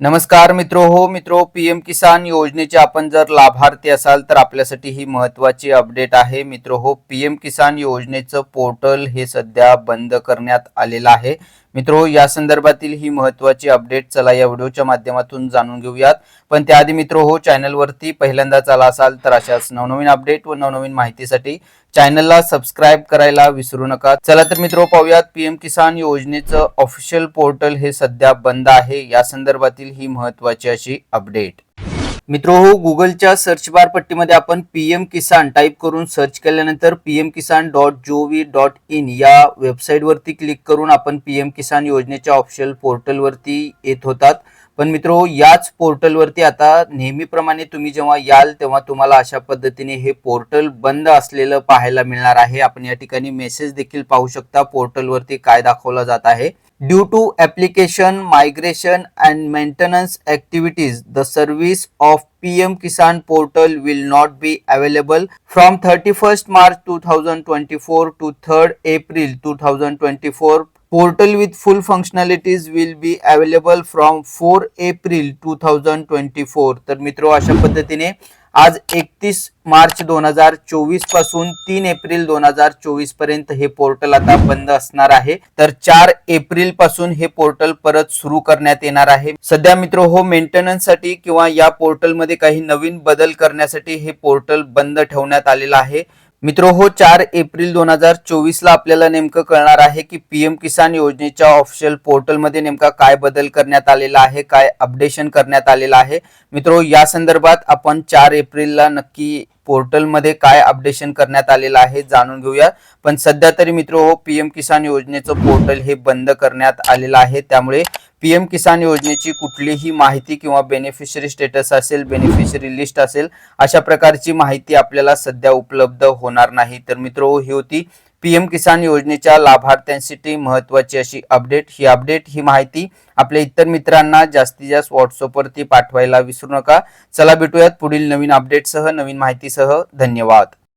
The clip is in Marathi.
नमस्कार मित्रो हो मित्रो पीएम किसान योजनेचे आपण जर लाभार्थी असाल तर आपल्यासाठी ही महत्वाची अपडेट आहे. मित्रो हो पीएम किसान योजनेचं पोर्टल हे सध्या बंद करण्यात आलेलं आहे. मित्रो या संदर्भातील ही महत्वाची अपडेट चला या व्हिडिओच्या माध्यमातून जाणून घेऊयात. पण त्याआधी मित्रो हो चॅनलवरती पहिल्यांदा आला असाल तर अशाच नवनवीन अपडेट व नवनवीन माहितीसाठी चॅनलला सबस्क्राईब करायला विसरू नका. चला तर मित्रो पाहूयात पीएम किसान योजनेचं ऑफिशियल पोर्टल हे सध्या बंद आहे. या संदर्भातील ही महत्वाची अशी अपडेट. मित्रो हो गुगलच्या सर्च बार पट्टीमध्ये आपण पीएम किसान टाईप करून सर्च केल्यानंतर PM Kisan dot gov dot in या वेबसाईटवरती क्लिक करून आपण पीएम किसान योजनेच्या ऑफिशियल पोर्टलवरती येत होतात. पण मित्रो याच पोर्टलवरती आता नेहमीप्रमाणे तुम्ही जेव्हा याल तेव्हा तुम्हाला अशा पद्धतीने हे पोर्टल बंद असलेलं पाहायला मिळणार आहे. आपण या ठिकाणी मेसेज देखील पाहू शकता पोर्टलवरती काय दाखवलं जात आहे. Due to application migration and maintenance activities the service of P M Kisan portal will not be available from thirty first March two thousand twenty four to third April two thousand twenty four portal with full functionalities will be available from four April two thousand twenty four. तर मित्रो अशा पद्धतीने आज एकतीस मार्च दोन हजार चोवीसपासून तीन एप्रिल दोन हजार चोवीसपर्यंत हे पोर्टल आता बंद असणार आहे. तर चार एप्रिलपासून हे पोर्टल परत सुरू करण्यात येणार आहे. सध्या मित्र हो मेंटेनन्ससाठी किंवा या पोर्टलमध्ये काही नवीन बदल करण्यासाठी हे पोर्टल बंद ठेवण्यात आलेलं आहे. मित्र हो चार एप्रिल दोन हजार चोवीसला आपल्याला नेमकं कळणार आहे की पीएम किसान योजनेच्या ऑफिशियल पोर्टलमध्ये नेमका काय बदल करण्यात आलेला आहे काय अपडेशन करण्यात आलेलं आहे. मित्रो या संदर्भात आपण चार एप्रिलला नक्की पोर्टलमध्ये काय अपडेशन करण्यात आलेलं आहे जाणून घेऊया. पण सध्या तरी मित्र हो पीएम किसान योजनेचं पोर्टल हे बंद करण्यात आलेलं आहे. त्यामुळे पीएम किसान योजनेची कुठलीही माहिती किंवा बेनिफिशरी स्टेटस असेल बेनिफिशरी लिस्ट असेल अशा प्रकारची माहिती आपल्याला सध्या उपलब्ध होणार नाही. तर मित्र ही होती पीएम किसान योजनेच्या लाभार्थ्यांसाठी महत्वाची अशी अपडेट ही अपडेट ही माहिती आपल्या इतर मित्रांना जास्तीत जास्त व्हॉट्सअपवरती पाठवायला विसरू नका. चला भेटूयात पुढील नवीन अपडेटसह नवीन माहितीसह. धन्यवाद.